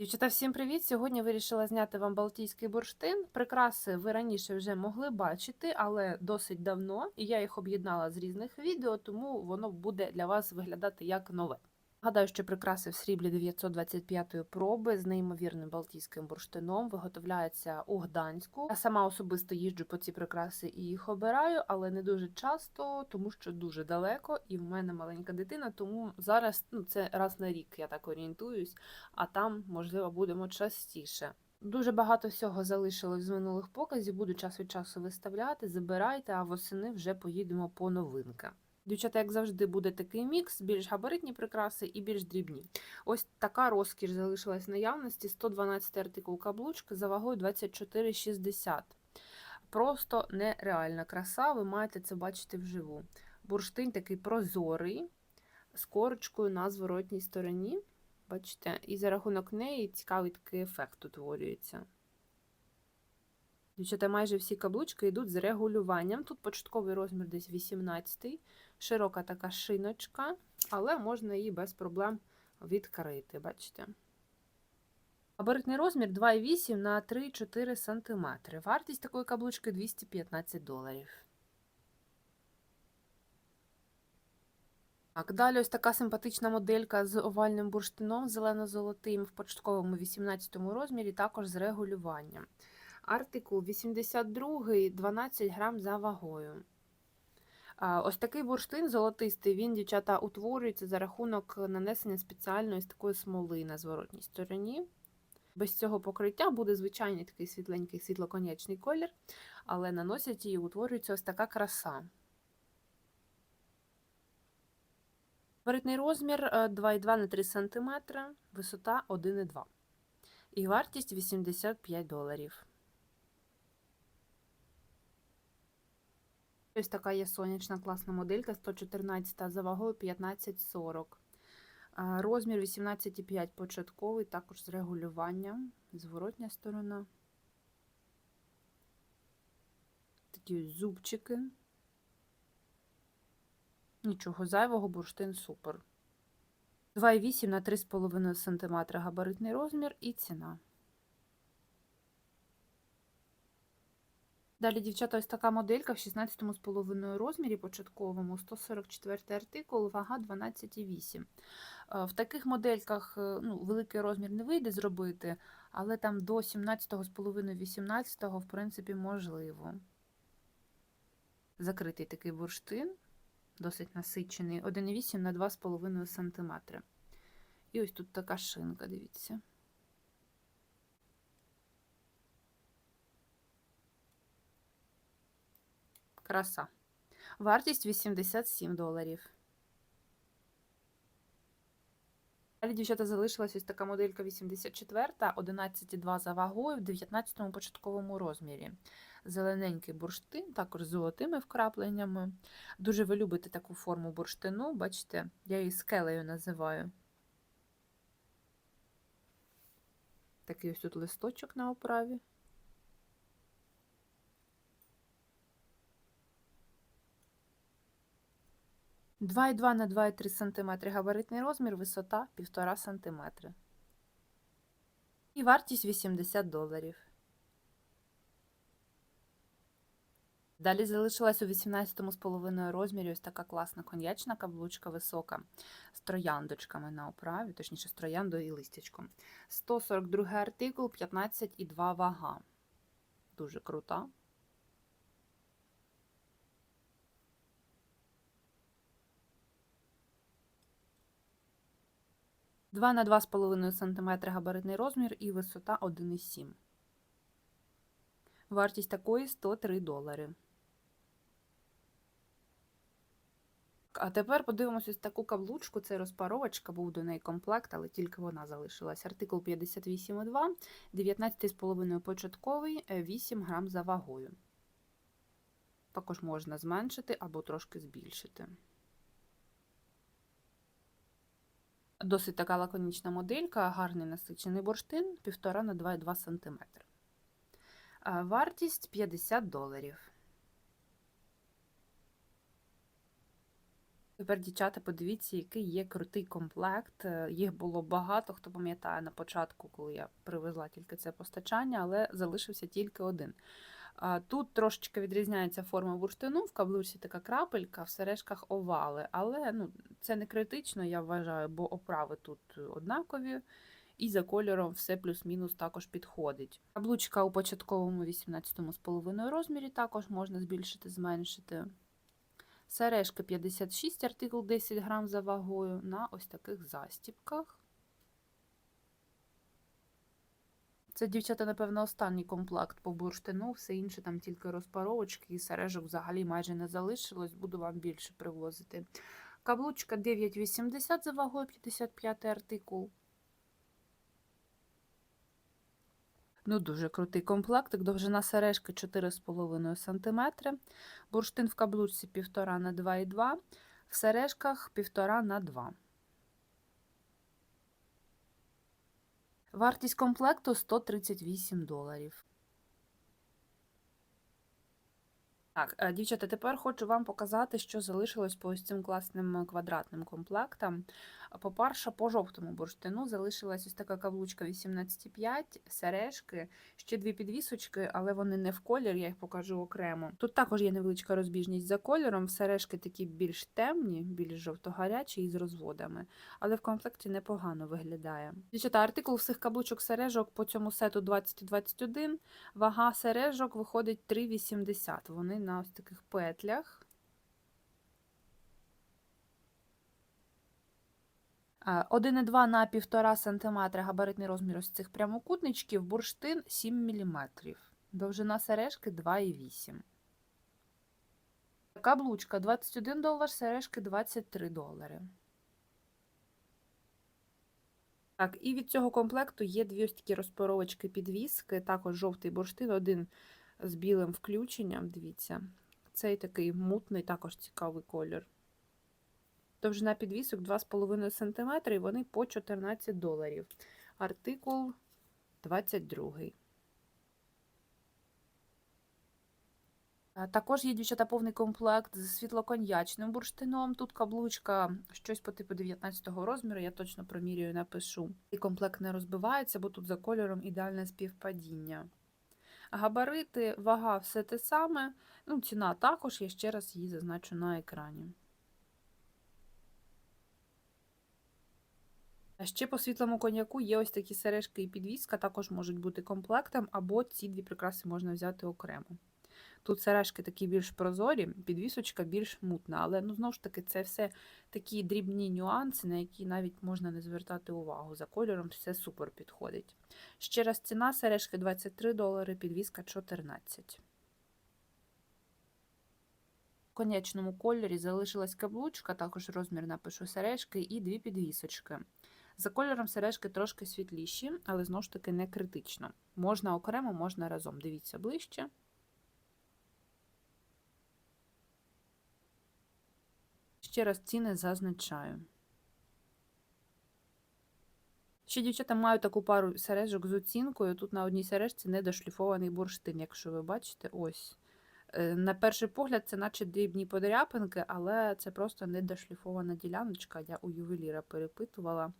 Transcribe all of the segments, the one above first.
Дівчата, всім привіт! Сьогодні вирішила зняти вам балтійський бурштин. Прикраси ви раніше вже могли бачити, але досить давно, і я їх об'єднала з різних відео, тому воно буде для вас виглядати як нове. Гадаю, що прикраси в сріблі 925 проби з неймовірним балтійським бурштином виготовляються у Гданську. Я сама особисто їжджу по ці прикраси і їх обираю, але не дуже часто, тому що дуже далеко, і в мене маленька дитина, тому зараз ну, це раз на рік я так орієнтуюсь, а там, можливо, будемо частіше. Дуже багато всього залишилось з минулих показів, буду час від часу виставляти, забирайте, а восени вже поїдемо по новинки. Дівчата, як завжди, буде такий мікс, більш габаритні прикраси і більш дрібні. Ось така розкіш залишилась в наявності: 112 артикул каблучки за вагою 24,60. Просто нереальна краса, ви маєте це бачити вживу. Бурштин такий прозорий, з корочкою на зворотній стороні. Бачите, і за рахунок неї цікавий такий ефект утворюється. Дівчата, майже всі каблучки йдуть з регулюванням. Тут початковий розмір десь 18 широка така шиночка, але можна її без проблем відкрити, бачите. Габаритний розмір 2,8 на 3-4 см. Вартість такої каблучки 215 доларів. Так, далі ось така симпатична моделька з овальним бурштином зелено-золотим в початковому 18 розмірі, також з регулюванням. Артикул 82, 12 грам за вагою. Ось такий бурштин золотистий, він, дівчата, утворюється за рахунок нанесення спеціальної такої смоли на зворотній стороні. Без цього покриття буде звичайний такий світленький світлоконячний колір, але наносять її, утворюється ось така краса. Габаритний розмір 2,2 на 3 см, висота 1,2 і вартість 85 доларів. Ось така є сонячна класна моделька 114 за вагою 15,40. Розмір 18,5 початковий, також з регулюванням, зворотня сторона. Такі зубчики. Нічого зайвого, бурштин супер. 2,8 на 3,5 см габаритний розмір і ціна. Далі, дівчата, ось така моделька в 16,5 розмірі початковому, 144 артикул, вага 12,8. В таких модельках ну, великий розмір не вийде зробити, але там до 17,5-18, в принципі, можливо. Закритий такий бурштин, досить насичений, 1,8 на 2,5 см. І ось тут така шинка, дивіться. Краса. Вартість 87 доларів. Далі, дівчата, залишилась ось така моделька 84, 11,2 за вагою в 19-му початковому розмірі. Зелененький бурштин, також з золотими вкрапленнями. Дуже ви любите таку форму бурштину, бачите, я її скелею називаю. Такий ось тут листочок на оправі. Два і два на 2,3 см габаритний розмір, висота 1,5 см. І вартість 80 доларів. Далі залишилась у 18,5 розмірі ось така класна коньячна каблучка висока з трояндочками на оправі, точніше, з трояндою і листячком. 142 артикул, 15,2 вага. Дуже крута. Два на 2,5 см габаритний розмір і висота 1,7 Вартість такої 103 долари. А тепер подивимося ось таку каблучку. Це розпаровочка, був до неї комплект, але тільки вона залишилась. Артикул 58,2, 19,5 початковий, 8 грам за вагою. Також можна зменшити або трошки збільшити. Досить така лаконічна моделька, гарний насичений бурштин 1,5 на 2,2 см. Вартість 50 доларів. Тепер, дівчата, подивіться, який є крутий комплект. Е, Їх було багато, хто пам'ятає на початку, коли я привезла тільки це постачання, але залишився тільки один. Тут трошечки відрізняється форма бурштину, в каблучці така крапелька, в сережках овали. Але ну, це не критично, я вважаю, бо оправи тут однакові. І за кольором все плюс-мінус також підходить. Каблучка у початковому 18,5 розмірі також можна збільшити, зменшити. Сережки 56, артикул 10 грам за вагою на ось таких застіпках. Це, дівчата, напевно, останній комплект по бурштину, все інше там тільки розпаровочки і сережок взагалі майже не залишилось, буду вам більше привозити. Каблучка 9,80 за вагою 55 артикул. Ну, дуже крутий комплектик. Довжина сережки 4,5 см. Бурштин в каблучці 1,5 на 2,2 в сережках 1,5 на 2. Вартість комплекту 138 доларів. Так, е, дівчата, тепер хочу вам показати, що залишилось по ось цим класним квадратним комплектам. По-перше, по жовтому бурштину залишилась ось така каблучка 18,5, сережки, ще дві підвісочки, але вони не в колір, я їх покажу окремо. Тут також є невеличка розбіжність за кольором. Сережки такі більш темні, більш жовто-гарячі і з розводами, але в комплекті непогано виглядає. Дівчата, артикул всіх каблучок сережок по цьому сету 20,21, вага сережок виходить 3,80. Вони на ось таких петлях. 1,2 на 1,5 см габаритний розмір ось цих прямокутничків, бурштин 7 мм. Довжина сережки 2,8. Каблучка 21 долар, сережки 23 долари. Так, і від цього комплекту є дві ось такі розпоровочки підвіски, також жовтий бурштин, один з білим включенням. Дивіться, цей такий мутний, також цікавий колір. Довжина підвісок 2,5 см, і вони по 14 доларів. Артикул 22. Також є дівчата повний комплект з світлоконьячним бурштином. Тут каблучка щось по типу 19 розміру, я точно промірюю напишу. І комплект не розбивається, бо тут за кольором ідеальне співпадіння. Габарити, вага все те саме. Ну, Ціна також, я ще раз її зазначу на екрані. А ще по світлому коньяку є ось такі сережки і підвіска, також можуть бути комплектом, або ці дві прикраси можна взяти окремо. Тут сережки такі більш прозорі, підвісочка більш мутна, але ну, знову ж таки це все такі дрібні нюанси, на які навіть можна не звертати увагу. За кольором все супер підходить. Ще раз ціна сережки 23 долари, підвіска 14. В конечному кольорі залишилась каблучка, також розмір напишу сережки, і дві підвісочки. За кольором сережки трошки світліші, але знову ж таки не критично. Можна окремо, можна разом. Дивіться ближче. Ще раз ціни зазначаю. Ще дівчата мають таку пару сережок з оцінкою. Тут на одній сережці недошліфований бурштин, якщо ви бачите, ось. Е, на перший погляд, це наче дрібні подряпинки, але це просто недошліфована діляночка. Я у ювеліра перепитувала.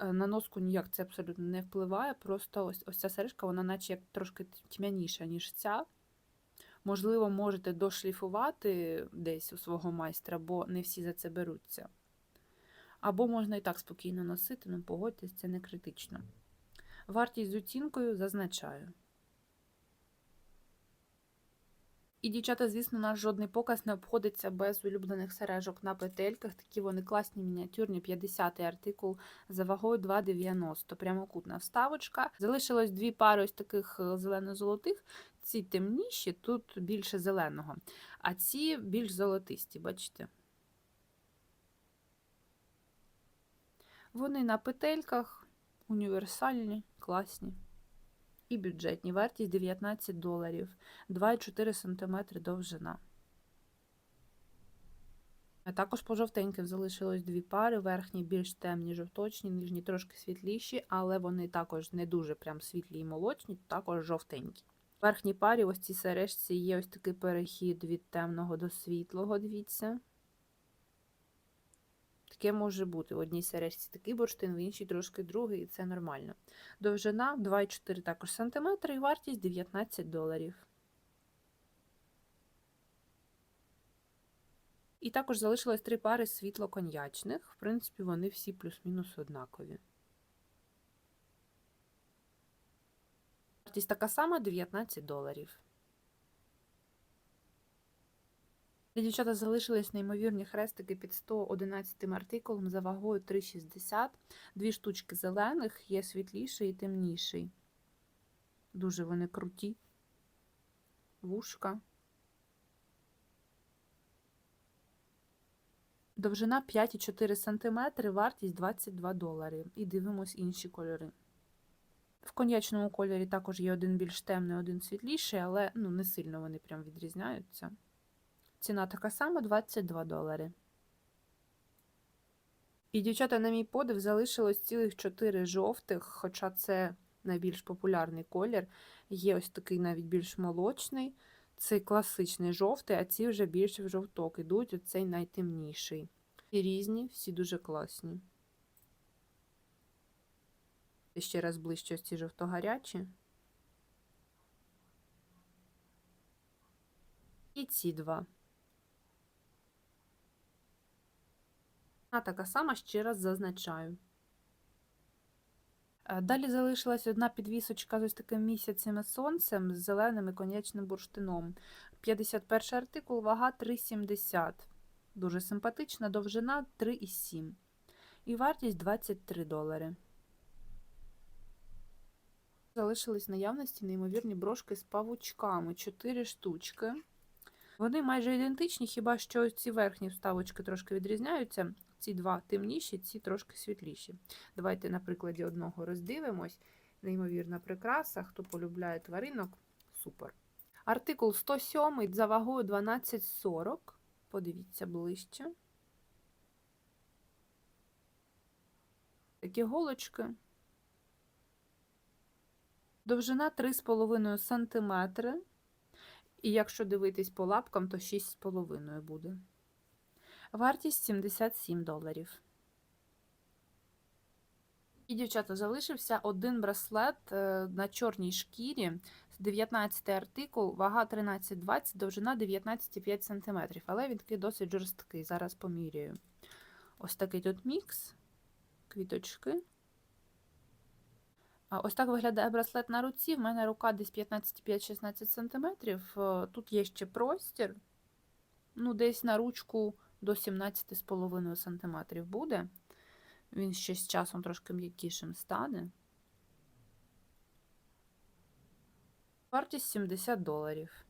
Е, на носку ніяк це абсолютно не впливає. Просто ось ось ця сережка, вона наче як трошки тьмяніша, ніж ця. Можливо, можете дошліфувати десь у свого майстра, бо не всі за це беруться. Або можна і так спокійно носити, ну погодьтесь, це не критично. Вартість з оцінкою зазначаю. І, дівчата, звісно, наш жодний показ не обходиться без улюблених сережок на петельках. Такі вони класні, мініатюрні, 50-й артикул за вагою 2,90. Прямокутна вставочка. Залишилось дві пари ось таких е, зелено-золотих. Ці темніші, тут більше зеленого, а ці більш золотисті, бачите? Вони на петельках універсальні, класні і бюджетні. Вартість 19 доларів, 2,4 см довжина. А також по жовтеньким залишилось дві пари, верхні більш темні, жовточні, нижні трошки світліші, але вони також не дуже прям світлі і молочні, також жовтенькі. В верхній парі ось цій сережці є ось такий перехід від темного до світлого, дивіться. Таке може бути. В одній сережці такий бурштин, в іншій трошки другий, і це нормально. Довжина 2,4 також сантиметри і вартість 19 доларів. І також залишилось три пари світло-коньячних. В принципі, вони всі плюс-мінус однакові. Вартість така сама 19 доларів. Для дівчата залишились неймовірні хрестики під 111 артикулом за вагою 3,60. Дві штучки зелених, є світліший і темніший. Дуже вони круті. Вушка. Довжина 5,4 см, вартість 22 долари. І дивимось інші кольори. В коньячному кольорі також є один більш темний, один світліший, але ну, не сильно вони прям відрізняються. Ціна така сама 22 долари. І, дівчата, на мій подив, залишилось цілих 4 жовтих, хоча це найбільш популярний колір. Є ось такий навіть більш молочний. Цей класичний жовтий, а ці вже більше в жовток ідуть, оцей найтемніший. І різні, всі дуже класні. Ще раз ближче ось ці жовто-гарячі. І ці два. А така сама ще раз зазначаю. Е, Далі залишилась одна підвісочка з ось таким місяцем і сонцем з зеленим і конячним бурштином. 51 артикул, вага 3,70. Дуже симпатична, довжина 3,7. І вартість 23 долари. Залишились наявності неймовірні брошки з павучками. 4 штучки. Вони майже ідентичні, хіба що ці верхні вставочки трошки відрізняються. Ці два темніші, ці трошки світліші. Давайте на прикладі одного роздивимось. Неймовірна прикраса. Хто полюбляє тваринок, супер. Артикул 107 за вагою 12,40. Подивіться ближче. Такі голочки. Довжина 3,5 см. І якщо дивитись по лапкам, то 6,5 буде. Вартість 77 доларів. І, дівчата, залишився один браслет е, на чорній шкірі. 19 артикул, вага 13,20, довжина 19,5 см. Але він такий досить жорсткий. Зараз поміряю. Ось такий тут мікс, квіточки. Ось так виглядає браслет на руці. В мене рука десь 15,5-16 см. Е, Тут є ще простір. Ну, десь на ручку до 17,5 см буде. Він ще з часом трошки м'якішим стане. Вартість 70 доларів.